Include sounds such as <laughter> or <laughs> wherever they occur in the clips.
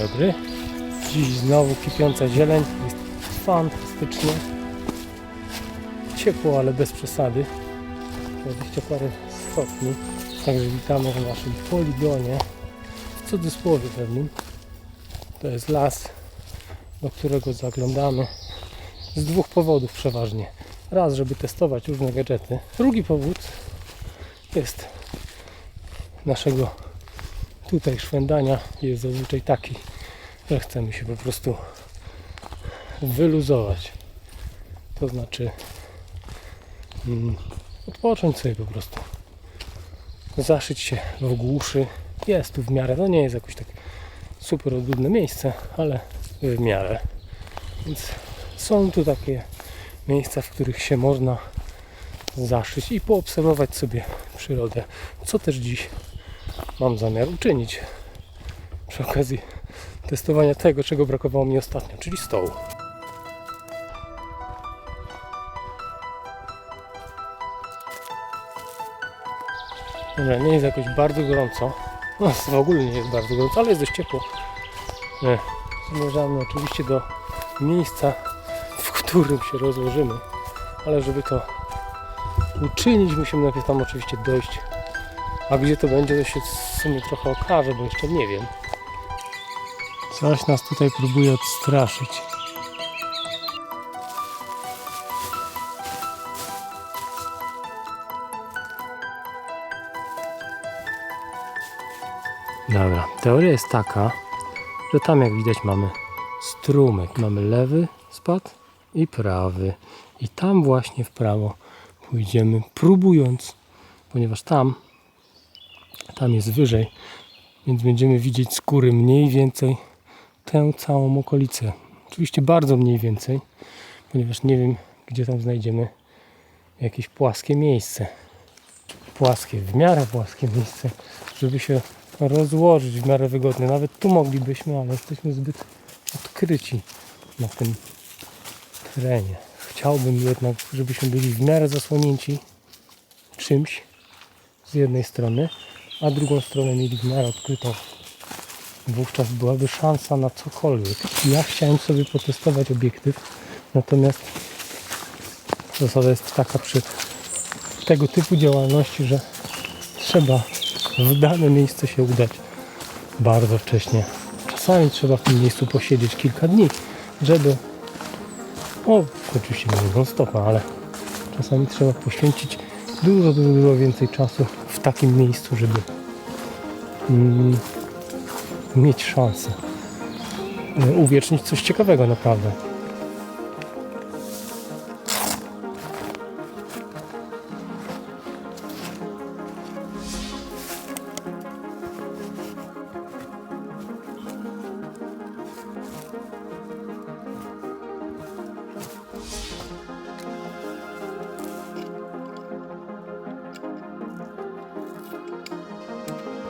dobry. Dziś znowu kipiąca zieleń. Jest fantastycznie. Ciepło, ale bez przesady. 20 parę stopni. Także witamy w naszym poligonie. W cudzysłowie pewnym. To jest las, do którego zaglądamy. Z dwóch powodów przeważnie. Raz, żeby testować różne gadżety. Drugi powód jest naszego tutaj szwendania jest zazwyczaj taki, że chcemy się po prostu wyluzować. To znaczy mm, odpocząć sobie po prostu. Zaszyć się w głuszy. Jest tu w miarę, to nie jest jakoś tak super odludne miejsce, ale w miarę. Więc są tu takie miejsca, w których się można zaszyć i poobserwować sobie przyrodę. Co też dziś mam zamiar uczynić przy okazji testowania tego, czego brakowało mi ostatnio, czyli stołu. Dobra, nie jest jakoś bardzo gorąco. No, w ogóle nie jest bardzo gorąco, ale jest dość ciepło. Nie. Zmierzamy oczywiście do miejsca, w którym się rozłożymy. Ale żeby to uczynić, musimy najpierw tam oczywiście dojść. A gdzie to będzie, to się w sumie trochę okaże, bo jeszcze nie wiem. Coś nas tutaj próbuje odstraszyć. Dobra, teoria jest taka, że tam jak widać mamy strumyk. Mamy lewy spad i prawy. I tam właśnie w prawo pójdziemy, próbując, ponieważ tam, tam jest wyżej, więc będziemy widzieć z góry mniej więcej tę całą okolicę. Oczywiście bardzo mniej więcej, ponieważ nie wiem, gdzie tam znajdziemy jakieś płaskie miejsce. Płaskie, w miarę płaskie miejsce, żeby się rozłożyć w miarę wygodnie. Nawet tu moglibyśmy, ale jesteśmy zbyt odkryci na tym terenie. Chciałbym jednak, żebyśmy byli w miarę zasłonięci czymś z jednej strony, a drugą stronę mieli w miarę odkrytą. Wówczas byłaby szansa na cokolwiek. Ja chciałem sobie potestować obiektyw, natomiast zasada jest taka przy tego typu działalności, że trzeba w dane miejsce się udać bardzo wcześnie. Czasami trzeba w tym miejscu posiedzieć kilka dni, żeby o, oczywiście nie non stopa, ale czasami trzeba poświęcić dużo, dużo, dużo więcej czasu w takim miejscu, żeby mm, mieć szansę y, uwiecznić coś ciekawego naprawdę.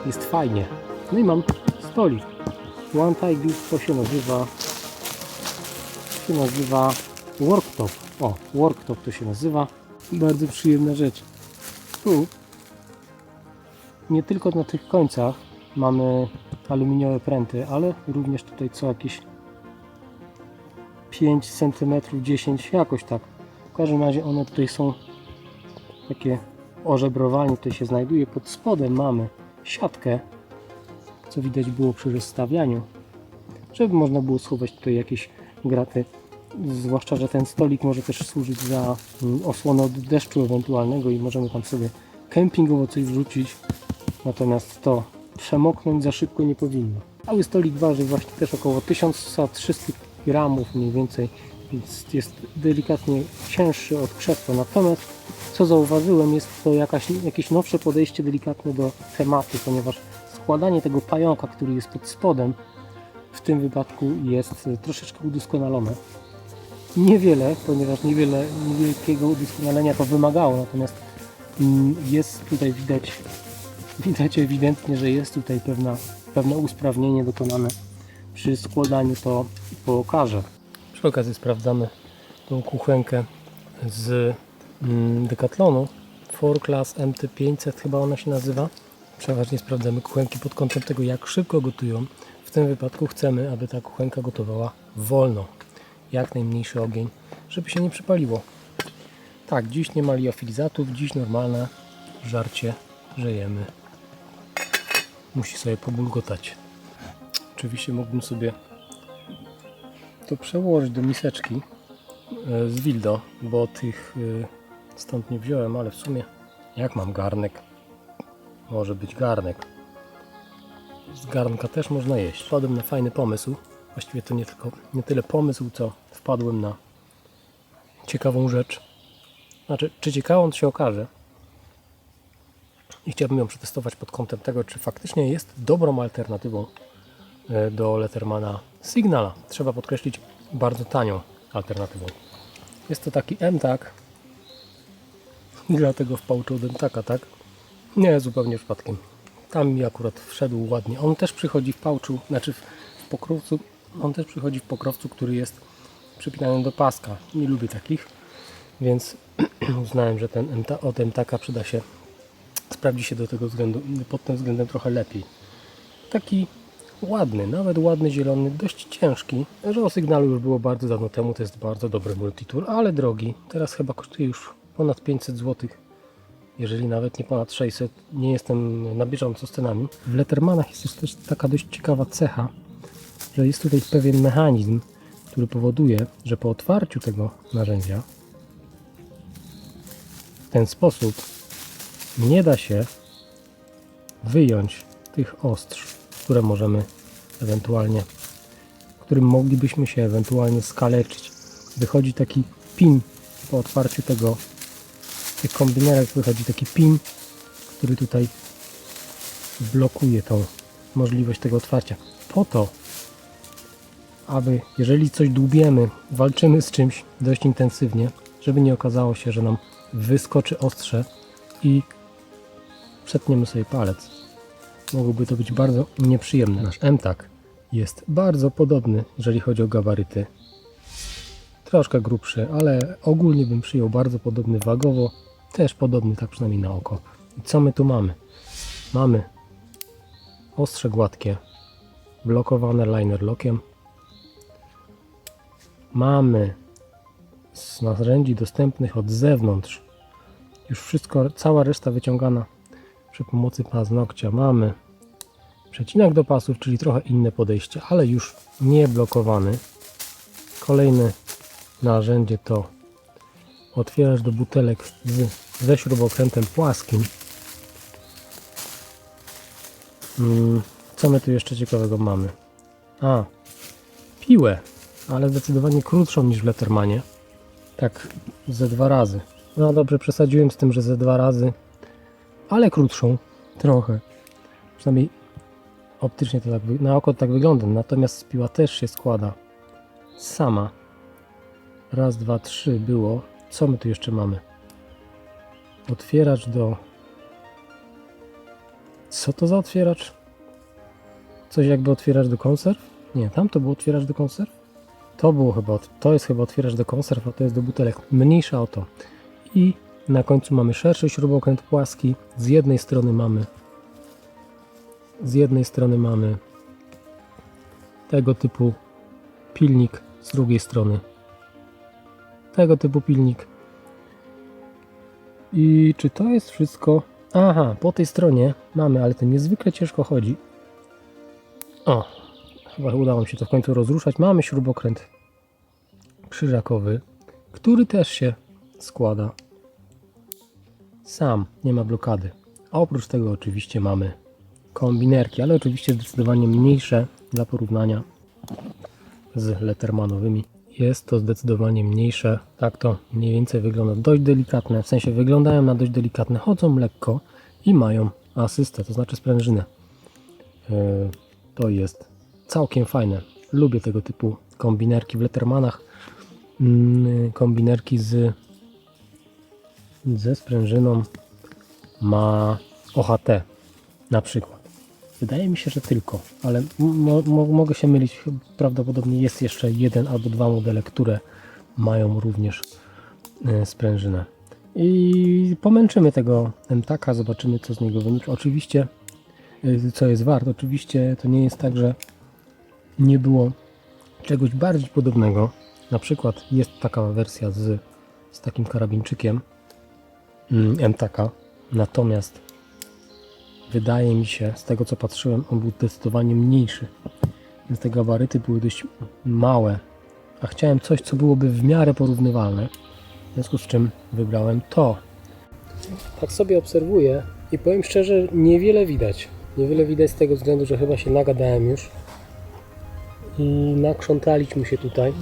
Jest fajnie. No i mam stolik. One Tiger to się nazywa się nazywa worktop. O, worktop to się nazywa. Bardzo przyjemna rzecz. Tu nie tylko na tych końcach mamy aluminiowe pręty, ale również tutaj co jakieś 5 cm, 10 jakoś tak. W każdym razie one tutaj są takie ożebrowanie tutaj się znajduje. Pod spodem mamy siatkę, co widać było przy rozstawianiu, żeby można było schować tutaj jakieś graty. Zwłaszcza, że ten stolik może też służyć za mm, osłonę od deszczu ewentualnego i możemy tam sobie kempingowo coś wrzucić. Natomiast to przemoknąć za szybko nie powinno. Cały stolik waży właśnie też około 1300 gramów mniej więcej, więc jest delikatnie cięższy od krzesła. Natomiast co zauważyłem jest to jakaś, jakieś nowsze podejście delikatne do tematu, ponieważ składanie tego pająka, który jest pod spodem, w tym wypadku jest e, troszeczkę udoskonalone. Niewiele, ponieważ niewiele, niewielkiego udoskonalenia to wymagało, natomiast mm, jest tutaj widać, widać ewidentnie, że jest tutaj pewna, pewne usprawnienie dokonane przy składaniu to po okarze. Przy okazji sprawdzamy tą kuchenkę z mm, Decathlonu 4Class MT500 chyba ona się nazywa. Przeważnie sprawdzamy kuchenki pod kątem tego jak szybko gotują. W tym wypadku chcemy, aby ta kuchenka gotowała wolno. Jak najmniejszy ogień, żeby się nie przypaliło. Tak, dziś nie ma liofilizatów, dziś normalne żarcie, że jemy. Musi sobie pobulgotać. Oczywiście mógłbym sobie to przełożyć do miseczki e, z Wildo, bo tych e, stąd nie wziąłem, ale w sumie jak mam garnek, może być garnek. Z garnka też można jeść. Wpadłem na fajny pomysł. Właściwie to nie, tylko, nie tyle pomysł, co wpadłem na ciekawą rzecz. Znaczy, czy ciekawą, to się okaże. I chciałbym ją przetestować pod kątem tego, czy faktycznie jest dobrą alternatywą e, do Lettermana Signala. Trzeba podkreślić, bardzo tanią alternatywą. Jest to taki M-Tak dlatego wpałczył dentaka, tak? Nie, zupełnie przypadkiem. Tam mi akurat wszedł ładnie. On też przychodzi w pałczu, znaczy w pokrowcu. On też przychodzi w pokrowcu, który jest przypinany do paska. Nie lubię takich, więc <clears throat> uznałem, że ten MTA, od MTaka przyda się, sprawdzi się do tego względu, pod tym względem trochę lepiej. Taki ładny, nawet ładny zielony, dość ciężki. Że o sygnalu już było bardzo dawno temu, to jest bardzo dobry multitool, ale drogi. Teraz chyba kosztuje już ponad 500 zł jeżeli nawet nie ponad 600, nie jestem na bieżąco z cenami. W Lettermanach jest też taka dość ciekawa cecha, że jest tutaj pewien mechanizm, który powoduje, że po otwarciu tego narzędzia w ten sposób nie da się wyjąć tych ostrz, które możemy ewentualnie, którym moglibyśmy się ewentualnie skaleczyć. Wychodzi taki pin po otwarciu tego tych kombinerek wychodzi taki pin, który tutaj blokuje tą możliwość tego otwarcia. Po to, aby jeżeli coś dłubiemy, walczymy z czymś dość intensywnie, żeby nie okazało się, że nam wyskoczy ostrze i przetniemy sobie palec. Mogłoby to być bardzo nieprzyjemne. Nasz M-Tak jest bardzo podobny, jeżeli chodzi o gabaryty. Troszkę grubszy, ale ogólnie bym przyjął bardzo podobny wagowo, też podobny tak przynajmniej na oko. I co my tu mamy? Mamy ostrze gładkie, blokowane liner lockiem. Mamy z narzędzi dostępnych od zewnątrz już wszystko, cała reszta wyciągana przy pomocy paznokcia. Mamy przecinak do pasów, czyli trochę inne podejście, ale już nie blokowany. Kolejne narzędzie to otwierasz do butelek ze śrubokrętem płaskim. Mm, co my tu jeszcze ciekawego mamy? A, piłę, ale zdecydowanie krótszą niż w Lettermanie. Tak ze dwa razy. No dobrze, przesadziłem z tym, że ze dwa razy, ale krótszą trochę. Przynajmniej optycznie to tak, na oko tak wygląda. Natomiast piła też się składa sama. Raz, dwa, trzy było. Co my tu jeszcze mamy? Otwieracz do. Co to za otwieracz? Coś jakby otwieracz do konserw? Nie, tam to był otwieracz do konserw? To było chyba, to jest chyba otwieracz do konserw, a to jest do butelek. Mniejsza o to. I na końcu mamy szerszy śrubokręt płaski. Z jednej strony mamy z jednej strony mamy tego typu pilnik, z drugiej strony tego typu pilnik. I czy to jest wszystko? Aha, po tej stronie mamy, ale to niezwykle ciężko chodzi. O, chyba udało mi się to w końcu rozruszać. Mamy śrubokręt krzyżakowy, który też się składa sam, nie ma blokady. A oprócz tego oczywiście mamy kombinerki, ale oczywiście zdecydowanie mniejsze dla porównania z Lettermanowymi. Jest to zdecydowanie mniejsze. Tak to mniej więcej wygląda dość delikatne. W sensie wyglądają na dość delikatne, chodzą lekko i mają asystę, to znaczy sprężynę. Yy, To jest całkiem fajne. Lubię tego typu kombinerki w Lettermanach. Mm, Kombinerki z ze sprężyną ma OHT na przykład. Wydaje mi się, że tylko, ale mo mo mogę się mylić. Prawdopodobnie jest jeszcze jeden albo dwa modele, które mają również e, sprężynę. I pomęczymy tego MTaka, zobaczymy co z niego wynika. Oczywiście, e, co jest wart. Oczywiście to nie jest tak, że nie było czegoś bardziej podobnego. Na przykład jest taka wersja z, z takim karabinczykiem mm, MTK. Natomiast wydaje mi się, z tego co patrzyłem, on był zdecydowanie mniejszy. Więc te gabaryty były dość małe. A chciałem coś, co byłoby w miarę porównywalne. W związku z czym wybrałem to. Tak sobie obserwuję i powiem szczerze, niewiele widać. Niewiele widać z tego względu, że chyba się nagadałem już i nakrzątaliśmy się tutaj.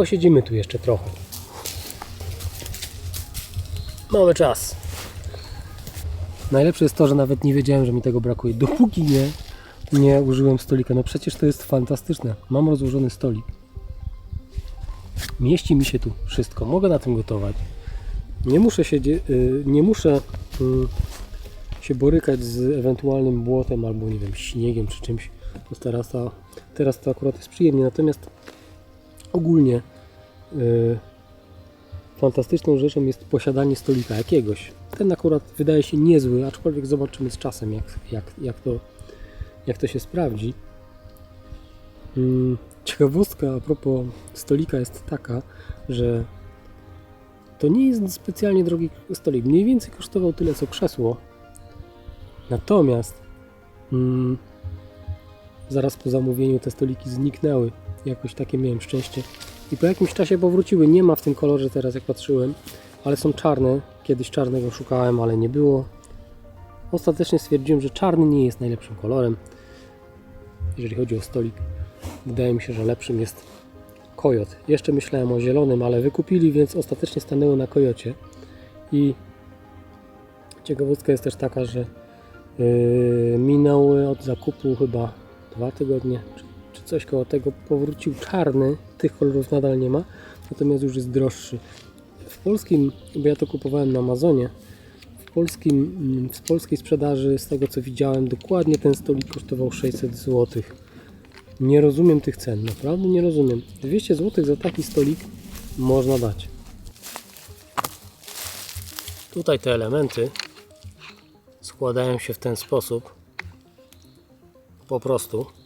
Posiedzimy tu jeszcze trochę. Mamy czas. Najlepsze jest to, że nawet nie wiedziałem, że mi tego brakuje, dopóki nie, nie użyłem stolika. No przecież to jest fantastyczne. Mam rozłożony stolik. Mieści mi się tu wszystko. Mogę na tym gotować. Nie muszę się, y, nie muszę y, się borykać z ewentualnym błotem albo nie wiem, śniegiem czy czymś. Teraz, to, teraz to akurat jest przyjemnie. Natomiast ogólnie y, fantastyczną rzeczą jest posiadanie stolika jakiegoś. Ten akurat wydaje się niezły, aczkolwiek zobaczymy z czasem, jak, jak, jak, to, jak to się sprawdzi. Mm, Ciekawostka a propos stolika jest taka, że to nie jest specjalnie drogi stolik. Mniej więcej kosztował tyle co krzesło. Natomiast mm, zaraz po zamówieniu te stoliki zniknęły. Jakoś takie miałem szczęście. I po jakimś czasie powróciły. Nie ma w tym kolorze teraz jak patrzyłem, ale są czarne. Kiedyś czarnego szukałem, ale nie było. Ostatecznie stwierdziłem, że czarny nie jest najlepszym kolorem, jeżeli chodzi o stolik. Wydaje mi się, że lepszym jest kojot. Jeszcze myślałem o zielonym, ale wykupili, więc ostatecznie stanęło na kojocie. I ciekawostka jest też taka, że yy, minęły od zakupu chyba dwa tygodnie, czy, coś koło tego. Powrócił czarny, tych kolorów nadal nie ma, natomiast już jest droższy. W polskim, bo ja to kupowałem na Amazonie, w, polskim, mm, w polskiej sprzedaży, z tego co widziałem, dokładnie ten stolik kosztował 600 zł. Nie rozumiem tych cen, naprawdę nie rozumiem. 200 zł za taki stolik można dać. Tutaj te elementy składają się w ten sposób. Po prostu.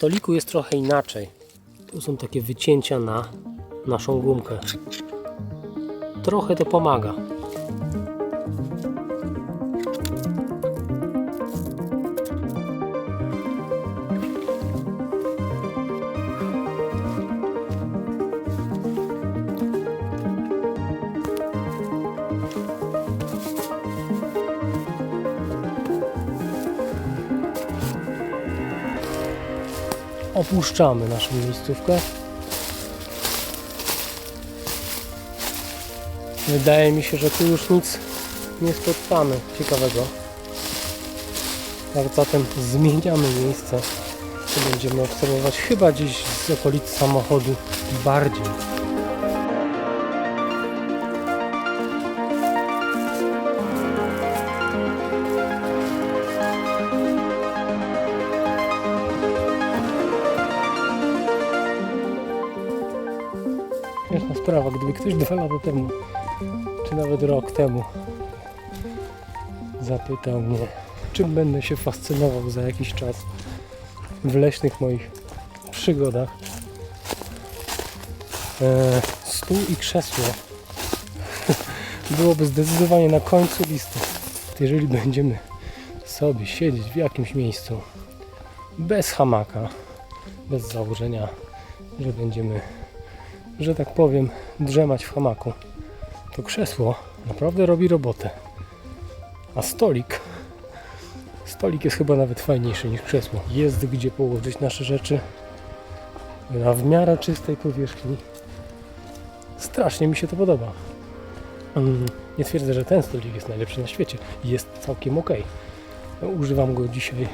Stoliku jest trochę inaczej. Tu są takie wycięcia na naszą gumkę. Trochę to pomaga. Opuszczamy naszą miejscówkę. Wydaje mi się, że tu już nic nie spotkamy ciekawego. Tak zatem zmieniamy miejsce. Będziemy obserwować chyba gdzieś z okolic samochodu bardziej. Sprawa, gdyby ktoś dwa lata temu, czy nawet rok temu zapytał mnie, czym będę się fascynował za jakiś czas w leśnych moich przygodach, e, stół i krzesło <laughs> byłoby zdecydowanie na końcu listy. Jeżeli będziemy sobie siedzieć w jakimś miejscu bez hamaka, bez założenia, że będziemy że tak powiem, drzemać w hamaku, to krzesło naprawdę robi robotę. A stolik, stolik jest chyba nawet fajniejszy niż krzesło. Jest gdzie położyć nasze rzeczy na w miarę czystej powierzchni. Strasznie mi się to podoba. Mm, Nie twierdzę, że ten stolik jest najlepszy na świecie. Jest całkiem ok. Używam go dzisiaj.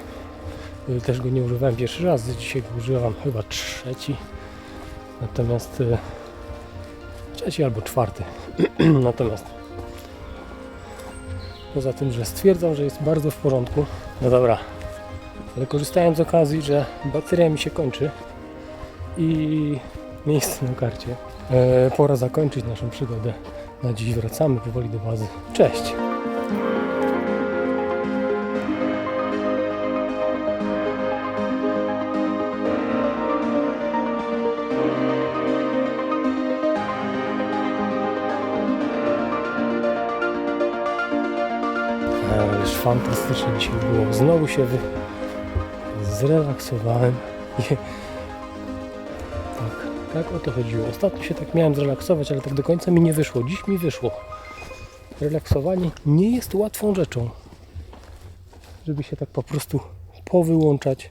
Też go nie używałem pierwszy raz. Dzisiaj go używam chyba trzeci. Natomiast e, trzeci albo czwarty. <clears throat> Natomiast poza tym, że stwierdzam, że jest bardzo w porządku. No dobra. Ale korzystając z okazji, że bateria mi się kończy i miejsce na karcie, e, pora zakończyć naszą przygodę. Na dziś wracamy powoli do bazy. Cześć! Fantastycznie dzisiaj było. Znowu się wy... zrelaksowałem. <laughs> Tak, tak o to chodziło. Ostatnio się tak miałem zrelaksować, ale tak do końca mi nie wyszło. Dziś mi wyszło. Relaksowanie nie jest łatwą rzeczą. Żeby się tak po prostu powyłączać